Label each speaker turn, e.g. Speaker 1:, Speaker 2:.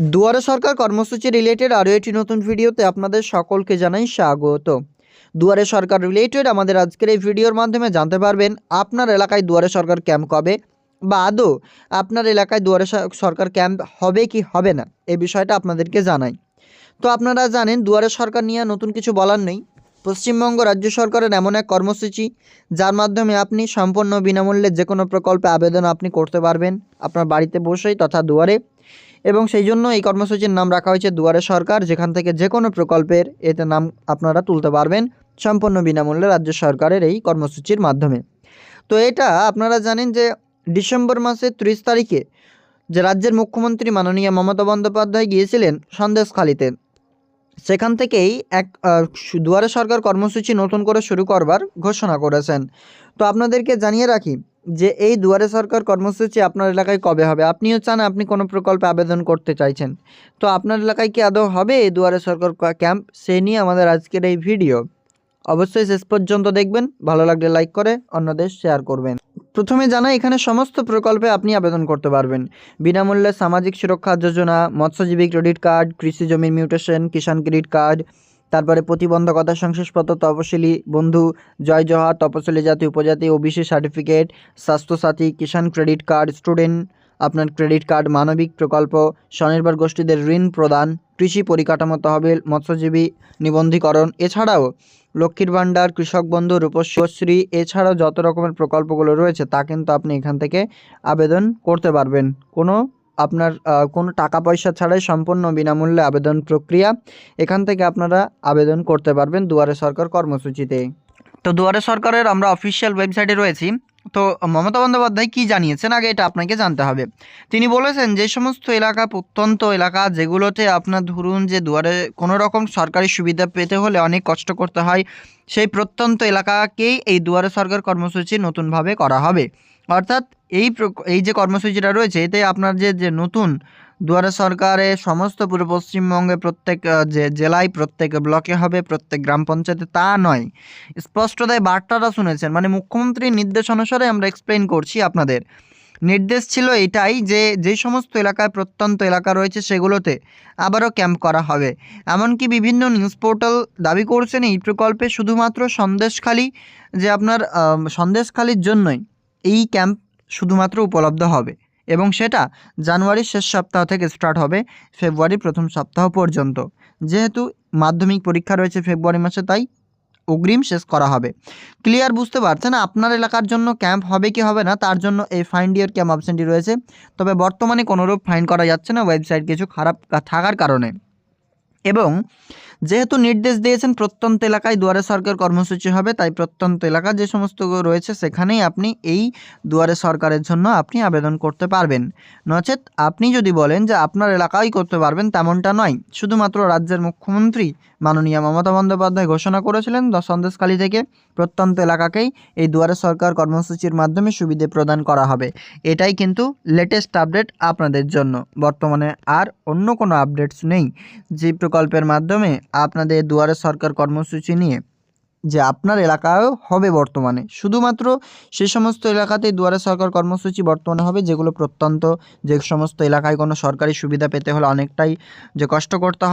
Speaker 1: দুয়ারে সরকার কর্মসূচি রিলেটেড আরও একটি নতুন ভিডিওতে আপনাদের সকলকে জানাই স্বাগত। দুয়ারে সরকার রিলেটেড আমাদের আজকের এই ভিডিওর মাধ্যমে জানতে পারবেন, আপনার এলাকায় দুয়ারে সরকার ক্যাম্প কবে বা আদৌ আপনার এলাকায় দুয়ারে সরকার ক্যাম্প হবে কি হবে না এই বিষয়টা আপনাদেরকে জানাই। তো আপনারা জানেন, দুয়ারে সরকার নিয়ে নতুন কিছু বলার নেই। পশ্চিমবঙ্গ রাজ্য সরকারের এমন এক কর্মসূচি, যার মাধ্যমে আপনি সম্পূর্ণ বিনামূল্যে যে কোনো প্রকল্পে আবেদন আপনি করতে পারবেন। আপনার বাড়িতে বসেই তথা দুয়ারে এবং সেই জন্য এই কর্মসূচির নাম রাখা হয়েছে দুয়ারে সরকার, যেখান থেকে যে কোনো প্রকল্পের এতে নাম আপনারা তুলতে পারবেন সম্পূর্ণ বিনামূল্যে রাজ্য সরকারের এই কর্মসূচির মাধ্যমে। তো এটা আপনারা জানেন যে ডিসেম্বর মাসের ত্রিশ তারিখে যে রাজ্যের মুখ্যমন্ত্রী মাননীয় মমতা বন্দ্যোপাধ্যায় গিয়েছিলেন সন্দেশখালিতে, সেখান থেকেই এক দুয়ারে সরকার কর্মসূচি নতুন করে শুরু করবার ঘোষণা করেছেন। তো আপনাদেরকে জানিয়ে রাখি যে এই দুয়ারে সরকার কর্মসূচি আপনার এলাকায় কবে হবে? আপনিও চান আপনি কোনো প্রকল্পে আবেদন করতে চাইছেন। তো আপনার এলাকায় কি আদৌ হবে এই দুয়ারে সরকার ক্যাম্প? সে নিয়ে আমাদের আজকের এই ভিডিও। অবশ্যই শেষ পর্যন্ত দেখবেন। ভালো লাগলে লাইক করে, অন্যদের শেয়ার করবেন। প্রথমে জানা এখানে সমস্ত প্রকল্পে আপনি আবেদন করতে পারবেন। বিনামূল্যে সামাজিক সুরক্ষা যোজনা, মৎস্যজীবী ক্রেডিট কার্ড, কৃষি জমির মিউটেশন, কিষাণ ক্রেডিট কার্ড তারপরে প্রতিবন্ধকতা সংশ্লিষ্টপত্র, তপশিলি বন্ধু, জয় জহা তপশিলি জাতি, উপজাতি, OBC certificate, Swasthya Sathi, Kisan credit card, student, আপনার ক্রেডিট কার্ড, মানবিক প্রকল্প, স্বনির্ভর গোষ্ঠীদের ঋণ প্রদান, কৃষি পরিকাঠামো তহবিল, মৎস্যজীবী নিবন্ধীকরণ, এছাড়াও লক্ষ্মীর ভাণ্ডার, কৃষক বন্ধু, রূপশ্রী এছাড়াও যত রকমের প্রকল্পগুলো রয়েছে, তা কিন্তু আপনি এখান থেকে আবেদন করতে পারবেন। কোনো আপনার কোনো টাকা পয়সা ছাড়াই সম্পূর্ণ বিনামূল্যে আবেদন প্রক্রিয়া। এখান থেকে আপনারা আবেদন করতে পারবেন দুয়ারে সরকার কর্মসূচিতে। তো দুয়ারে সরকারের আমরা অফিসিয়াল ওয়েবসাইটে রয়েছি। তো মমতা বন্দ্যোপাধ্যায় কী জানিয়েছেন? আগে এটা আপনাকে জানতে হবে। তিনি বলেছেন যে, সমস্ত এলাকা প্রত্যন্ত এলাকা যেগুলোতে আপনার ধরুন যে, দুয়ারে কোনো রকম সরকারি সুবিধা পেতে হলে অনেক কষ্ট করতে হয়, সেই প্রত্যন্ত এলাকাকেই এই দুয়ারে সরকার কর্মসূচি নতুনভাবে করা হবে। অর্থাৎ এই এই যে কর্মসূচিটা রয়েছে, এতে আপনার যে যে নতুন দুয়ারে সরকারে সমস্ত পুরো পশ্চিমবঙ্গে প্রত্যেক যে জেলায় প্রত্যেক ব্লকে হবে, প্রত্যেক গ্রাম পঞ্চায়েতে তা নয়। স্পষ্টতায় বার্তাটা শুনেছেন। মানে মুখ্যমন্ত্রীর নির্দেশ অনুসারে আমরা এক্সপ্লেন করছি আপনাদের। নির্দেশ ছিল এটাই যে যে সমস্ত এলাকায় প্রত্যন্ত এলাকা রয়েছে সেগুলোতে আবারও ক্যাম্প করা হবে। এমনকি বিভিন্ন নিউজ পোর্টাল দাবি করছেন এই প্রকল্পে শুধুমাত্র সন্দেশখালি যে আপনার সন্দেশখালির জন্যই এই ক্যাম্প শুধুমাত্র উপলব্ধ হবে। এবং সেটা জানুয়ারির শেষ সপ্তাহ থেকে স্টার্ট হবে ফেব্রুয়ারির প্রথম সপ্তাহ পর্যন্ত। যেহেতু মাধ্যমিক পরীক্ষা রয়েছে ফেব্রুয়ারি মাসে, তাই অগ্রিম শেষ করা হবে। ক্লিয়ার বুঝতে পারছেন? আপনার এলাকার জন্য ক্যাম্প হবে কি হবে না, তার জন্য এই ফাইন্ড ইয়ার ক্যাম্প অপশানটি রয়েছে। তবে বর্তমানে কোনোরূপ ফাইন করা যাচ্ছে না ওয়েবসাইট কিছু খারাপ থাকার কারণে। এবং যেহেতু নির্দেশ দিয়েছেন প্রত্যন্ত এলাকায় দুয়ারে সরকার কর্মসূচি হবে, তাই প্রত্যন্ত এলাকা যে সমস্ত রয়েছে সেখানেই আপনি এই দুয়ারে সরকারের জন্য আপনি আবেদন করতে পারবেন। নচেত আপনি যদি বলেন যে আপনার এলাকায় করতে পারবেন তেমনটা নয়। শুধুমাত্র রাজ্যের মুখ্যমন্ত্রী মাননীয় মমতা বন্দ্যোপাধ্যায় ঘোষণা করেছিলেন সন্দেশখালী থেকে প্রত্যন্ত এলাকাকেই এই দুয়ারে সরকার কর্মসূচির মাধ্যমে সুবিধে প্রদান করা হবে। এটাই কিন্তু লেটেস্ট আপডেট আপনাদের জন্য। বর্তমানে আর অন্য কোনো আপডেটস নেই। যে প্রকল্পের মাধ্যমে আপনাদের দুয়ারে সরকার কর্মসূচি নিয়ে যে আপনার এলাকায়ও হবে বর্তমানে। শুধুমাত্র সে সমস্ত এলাকাতেই দুয়ারে সরকার কর্মসূচি বর্তমানে হবে, যেগুলো প্রত্যন্ত যে সমস্ত এলাকায় কোনো সরকারি সুবিধা পেতে হলে অনেকটাই যে কষ্ট করতে হয়।